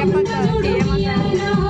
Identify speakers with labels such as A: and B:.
A: ఏమంటారు? ఏమంటారు?